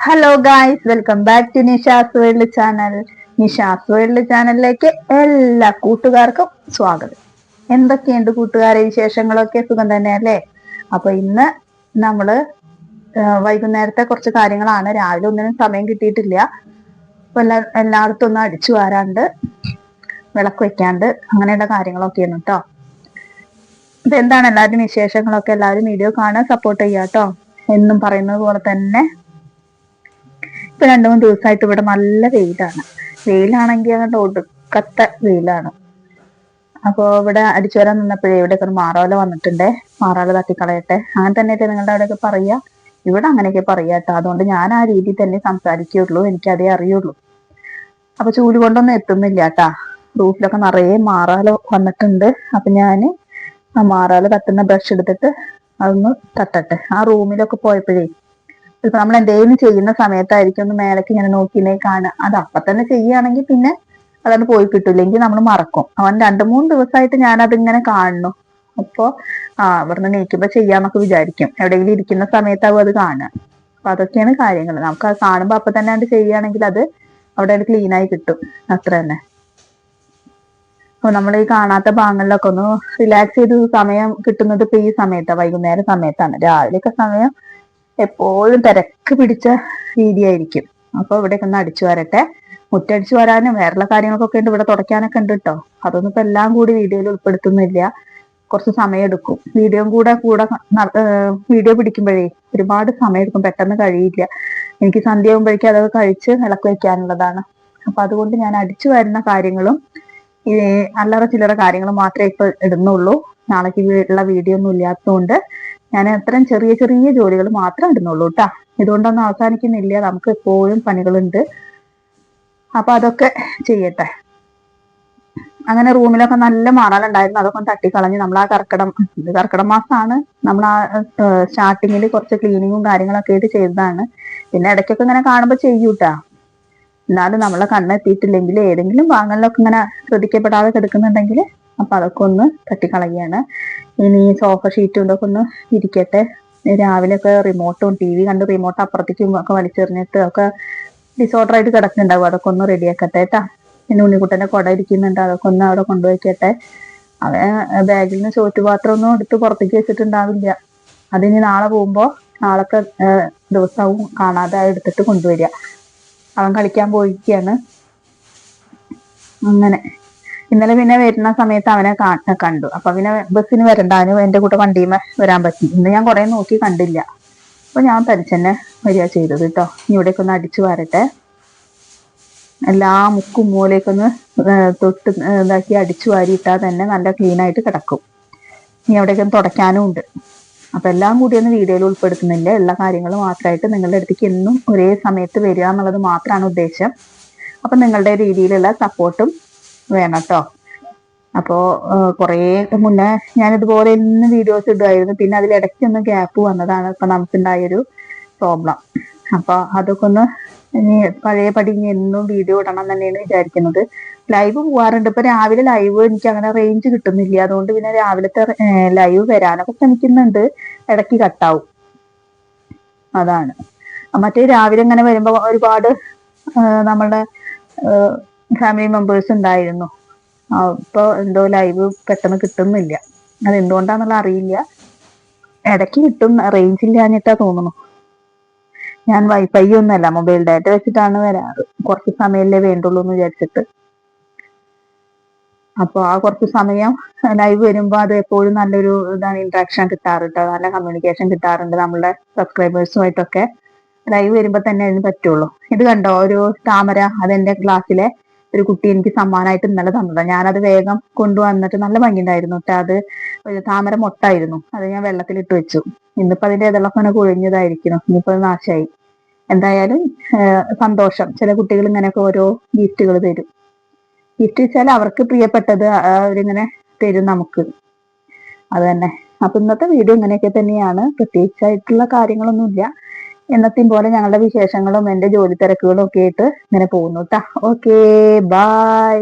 Hello guys welcome back to Nisha's world channel Nisha's world ചാനലിലേക്ക് എല്ലാ കൂട്ടുകാർക്കും സ്വാഗതം. എന്തൊക്കെയുണ്ട് കൂട്ടുകാരെ വിശേഷങ്ങളൊക്കെ? സുഖം തന്നെയല്ലേ? അപ്പൊ ഇന്ന് നമ്മൾ വൈകുന്നേരത്തെ കുറച്ച് കാര്യങ്ങളാണ്. രാവിലെ ഒന്നിനും സമയം കിട്ടിയിട്ടില്ല. അപ്പൊ എല്ലാ എല്ലായിടത്തും ഒന്ന് അടിച്ചു വാരാണ്ട് വിളക്ക് വെക്കാണ്ട് അങ്ങനെയുള്ള കാര്യങ്ങളൊക്കെയാണ് കേട്ടോ അപ്പൊ എന്താണ് എല്ലാവരും വിശേഷങ്ങളൊക്കെ എല്ലാവരും വീഡിയോ കാണാൻ സപ്പോർട്ട് ചെയ്യാം കേട്ടോ എന്നും പറയുന്നത് പോലെ തന്നെ ഇപ്പൊ രണ്ടു മൂന്ന് ദിവസമായിട്ട് ഇവിടെ നല്ല വെയിലാണ്. വെയിലാണെങ്കിൽ അങ്ങോട്ട് ഒടുക്കത്തെ വെയിലാണ്. അപ്പൊ ഇവിടെ അടിച്ചു വരാൻ നിന്നപ്പോഴേ ഇവിടെയൊക്കെ ഒരു മാറോല വന്നിട്ടുണ്ടേ. മാറാല തട്ടിക്കളയട്ടെ. അങ്ങനെ തന്നെയല്ലേ നിങ്ങളുടെ അവിടെയൊക്കെ പറയാ? ഇവിടെ അങ്ങനെയൊക്കെ പറയാ കേട്ടോ. അതുകൊണ്ട് ഞാൻ ആ രീതിയിൽ തന്നെ സംസാരിക്കുകയുള്ളൂ. എനിക്കതേ അറിയുള്ളൂ. അപ്പൊ ചൂൽ കൊണ്ടൊന്നും എത്തുന്നില്ല കേട്ടാ. റൂഫിലൊക്കെ നിറയെ മാറാല വന്നിട്ടുണ്ട്. അപ്പൊ ഞാൻ ആ മാറാല തട്ടുന്ന ബ്രഷ് എടുത്തിട്ട് അതൊന്ന് തട്ടട്ടെ. ആ റൂമിലൊക്കെ പോയപ്പോഴേ ഇപ്പൊ നമ്മൾ എന്തെങ്കിലും ചെയ്യുന്ന സമയത്തായിരിക്കും ഒന്ന് മേലേക്ക് ഇങ്ങനെ നോക്കിയില്ലേ കാണുക. അത് അപ്പൊ തന്നെ ചെയ്യുകയാണെങ്കിൽ പിന്നെ അതങ്ങ് പോയി കിട്ടില്ലെങ്കിൽ നമ്മൾ മറക്കും. അവൻ രണ്ടു മൂന്ന് ദിവസമായിട്ട് ഞാൻ അതിങ്ങനെ കാണുന്നു. അപ്പോ ആ ഇവിടുന്ന് നീക്കുമ്പോ ചെയ്യാന്നൊക്കെ വിചാരിക്കും. എവിടെയെങ്കിലും ഇരിക്കുന്ന സമയത്താവും അത് കാണുക. അപ്പൊ അതൊക്കെയാണ് കാര്യങ്ങൾ. നമുക്ക് അത് കാണുമ്പോ അപ്പൊ തന്നെ അത് ചെയ്യുകയാണെങ്കിൽ അത് അവിടെ ക്ലീൻ ആയി കിട്ടും. അത്ര തന്നെ. അപ്പൊ നമ്മൾ ഈ കാണാത്ത ഭാഗങ്ങളിലൊക്കെ ഒന്ന് റിലാക്സ് ചെയ്ത് സമയം കിട്ടുന്നത് ഇപ്പൊ ഈ സമയത്താണ് വൈകുന്നേരം സമയത്താണ്. രാവിലെയൊക്കെ സമയം എപ്പോഴും തിരക്ക് പിടിച്ച രീതിയായിരിക്കും. അപ്പൊ ഇവിടെയൊക്കെ ഒന്ന് അടിച്ചു വരട്ടെ. മുറ്റടിച്ചു വരാനും വേറെയുള്ള കാര്യങ്ങളൊക്കെ ഉണ്ട്. ഇവിടെ തുടയ്ക്കാനൊക്കെ ഉണ്ട് കേട്ടോ അതൊന്നും ഇപ്പൊ എല്ലാം കൂടി വീഡിയോയിൽ ഉൾപ്പെടുത്തുന്നില്ല. കുറച്ച് സമയം എടുക്കും. വീഡിയോ കൂടെ കൂടെ വീഡിയോ പിടിക്കുമ്പോഴേ ഒരുപാട് സമയം എടുക്കും. പെട്ടെന്ന് കഴിയില്ല. എനിക്ക് സന്ധ്യ ആകുമ്പോഴേക്കും അതൊക്കെ കഴിച്ച് വിളക്ക് വെക്കാനുള്ളതാണ്. അപ്പൊ അതുകൊണ്ട് ഞാൻ അടിച്ചു വരുന്ന കാര്യങ്ങളും അല്ലറ ചില്ലറ കാര്യങ്ങളും മാത്രമേ ഇപ്പൊ ഇടുന്നുള്ളൂ. നാളേക്ക് ഉള്ള വീഡിയോ ഒന്നും ഇല്ലാത്തതുകൊണ്ട് ഞാൻ അത്രയും ചെറിയ ചെറിയ ജോലികൾ മാത്രം ഇടുന്നുള്ളൂ കേട്ടാ ഇതുകൊണ്ടൊന്നും അവസാനിക്കുന്നില്ല. നമുക്ക് എപ്പോഴും പണികളുണ്ട്. അപ്പൊ അതൊക്കെ ചെയ്യട്ടെ. അങ്ങനെ റൂമിലൊക്കെ നല്ല മാറാലുണ്ടായിരുന്നു അതൊക്കെ തട്ടിക്കളഞ്ഞ് നമ്മൾ ആ കർക്കിടം കർക്കിടം മാസമാണ്. നമ്മൾ ആ സ്റ്റാർട്ടിങ്ങിൽ കുറച്ച് ക്ലീനിങ്ങും കാര്യങ്ങളൊക്കെ ആയിട്ട് ചെയ്തതാണ്. പിന്നെ ഇടയ്ക്കൊക്കെ ഇങ്ങനെ കാണുമ്പോൾ ചെയ്യൂട്ടാ എന്നാലും നമ്മളെ കണ്ണെത്തിയിട്ടില്ലെങ്കിൽ ഏതെങ്കിലും ഭാഗങ്ങളിലൊക്കെ ഇങ്ങനെ ശ്രദ്ധിക്കപ്പെടാതെ കിടക്കുന്നുണ്ടെങ്കിൽ അപ്പൊ അതൊക്കെ ഒന്ന് തട്ടിക്കളയാണ് ഇനി സോഫ ഷീറ്റും ഇതൊക്കെ ഒന്ന് ഇരിക്കട്ടെ. രാവിലെ ഒക്കെ റിമോട്ടും ടി വി കണ്ട് റിമോട്ട് അപ്പുറത്തേക്കും ഒക്കെ വലിച്ചെറിഞ്ഞിട്ട് ഒക്കെ ഡിസോർഡർ ആയിട്ട് കിടക്കുന്നുണ്ടാവും. അതൊക്കെ ഒന്ന് റെഡിയാക്കട്ടെ കേട്ടാ പിന്നെ ഉണ്ണിക്കുട്ടന്റെ കുട ഇരിക്കുന്നുണ്ട്. അതൊക്കെ ഒന്ന് അവിടെ കൊണ്ടുവയ്ക്കട്ടെ അവൻ ബാഗിൽ നിന്ന് ചോറ്റുപാത്രം ഒന്നും എടുത്ത് പുറത്തേക്ക് വെച്ചിട്ടുണ്ടാവില്ല. അതിനി നാളെ പോകുമ്പോ നാളത്തെ ദിവസവും കാണാതെ എടുത്തിട്ട് കൊണ്ടുവരിക. അവൻ കളിക്കാൻ പോയിരിക്കുകയാണ് അങ്ങനെ. ഇന്നലെ പിന്നെ വരുന്ന സമയത്ത് അവനെ കണ്ടു. അപ്പൊ പിന്നെ ബസ്സിന് വരണ്ട അവന് എന്റെ കൂടെ വണ്ടിയുമേ വരാൻ പറ്റി. ഇന്ന് ഞാൻ കുറെ നോക്കി കണ്ടില്ല. അപ്പൊ ഞാൻ തനിച്ചെന്നെ വരിക ചെയ്തത് കേട്ടോ ഇവിടേക്ക് ഒന്ന് അടിച്ചു വരട്ടെ. എല്ലാ മുക്കും മൂലയൊക്കെ തൊട്ട് ഇതാക്കി അടിച്ചു വാരിയിട്ടാൽ തന്നെ നല്ല ക്ലീൻ ആയിട്ട് കിടക്കും. ഇനി അവിടേക്ക് തുടയ്ക്കാനും ഉണ്ട്. അപ്പൊ എല്ലാം കൂടി ഒന്ന് വീഡിയോയിൽ ഉൾപ്പെടുത്തുന്നില്ല എല്ലാ കാര്യങ്ങളും മാത്രമായിട്ട് നിങ്ങളുടെ അടുത്തേക്ക് എന്നും ഒരേ സമയത്ത് വരിക എന്നുള്ളത് മാത്രമാണ് ഉദ്ദേശം. അപ്പൊ നിങ്ങളുടെ രീതിയിലുള്ള സപ്പോർട്ടും വേണം കേട്ടോ അപ്പോ കുറേ മുന്നേ ഞാൻ ഇതുപോലെ ഇന്ന് വീഡിയോസ് ഇടുമായിരുന്നു പിന്നെ അതിൽ ഇടയ്ക്ക് ഒന്ന് ഗ്യാപ്പ് വന്നതാണ്. ഇപ്പൊ നമുക്കുണ്ടായൊരു പ്രോബ്ലം അപ്പൊ അതൊക്കെ ഒന്ന് ഇനി പഴയപടി ഇനി എന്നും വീഡിയോ ഇടണം തന്നെയാണ് വിചാരിക്കുന്നത്. ലൈവ് പോവാറുണ്ട്. ഇപ്പൊ രാവിലെ ലൈവ് എനിക്ക് അങ്ങനെ റേഞ്ച് കിട്ടുന്നില്ല. അതുകൊണ്ട് പിന്നെ രാവിലത്തെ ലൈവ് വരാനൊക്കെ ശ്രമിക്കുന്നുണ്ട്. ഇടയ്ക്ക് കട്ടാവും അതാണ്. മറ്റേ രാവിലെ ഇങ്ങനെ വരുമ്പോ ഒരുപാട് നമ്മളുടെ ഫാമിലി മെമ്പേഴ്സ് ഉണ്ടായിരുന്നു. അപ്പോൾ എന്തോ ലൈവ് പെട്ടെന്ന് കിട്ടുന്നില്ല. അത് എന്തുകൊണ്ടാന്നുള്ള അറിയില്ല. ഇടയ്ക്ക് കിട്ടും റേഞ്ച് ഇല്ലാഞ്ഞിട്ടാ തോന്നുന്നു. ഞാൻ വൈഫൈ ഒന്നല്ല മൊബൈൽ ഡാറ്റ വെച്ചിട്ടാണ് വരാറ്. കുറച്ച് സമയമല്ലേ വേണ്ടുള്ളൂ എന്ന് വിചാരിച്ചിട്ട്. അപ്പോൾ ആ കുറച്ച് സമയം ലൈവ് വരുമ്പോൾ അത് എപ്പോഴും നല്ലൊരു ഇതാണ് ഇന്ററാക്ഷൻ കിട്ടാറുണ്ട്. നല്ല കമ്മ്യൂണിക്കേഷൻ കിട്ടാറുണ്ട് നമ്മളുടെ സബ്സ്ക്രൈബേഴ്സുമായിട്ടൊക്കെ ലൈവ് വരുമ്പോൾ തന്നെ അതിന് പറ്റുള്ളൂ. ഇത് കണ്ടോ? ഒരു താമര അതെന്റെ ക്ലാസ്സിലെ ഒരു കുട്ടി എനിക്ക് സമ്മാനമായിട്ട് ഇന്നലെ തന്നതാണ് ഞാനത് വേഗം കൊണ്ടുവന്നിട്ട് നല്ല ഭംഗിയുണ്ടായിരുന്നു. കേട്ടോ അത് താമര മൊട്ടായിരുന്നു. അത് ഞാൻ വെള്ളത്തിലിട്ട് വെച്ചു. ഇന്നിപ്പോ അതിന്റെ ഇങ്ങനെ കുഴിഞ്ഞതായിരിക്കുന്നു. ഇന്നിപ്പോ അത് നാശമായി എന്തായാലും സന്തോഷം. ചില കുട്ടികൾ ഇങ്ങനെയൊക്കെ ഓരോ ഗിഫ്റ്റുകൾ തരും. ഗിഫ്റ്റ് വെച്ചാൽ അവർക്ക് പ്രിയപ്പെട്ടത് അവരിങ്ങനെ തരും നമുക്ക്. അത് തന്നെ. അപ്പൊ ഇന്നത്തെ വീഡിയോ ഇങ്ങനെയൊക്കെ തന്നെയാണ്. പ്രത്യേകിച്ചായിട്ടുള്ള കാര്യങ്ങളൊന്നുമില്ല. എന്നത്തെയും പോലെ ഞങ്ങളുടെ വിശേഷങ്ങളും എന്റെ ജോലി തിരക്കുകളും ഒക്കെ ആയിട്ട് ഇങ്ങനെ പോകുന്നു കേട്ടാ ഓക്കേ ബൈ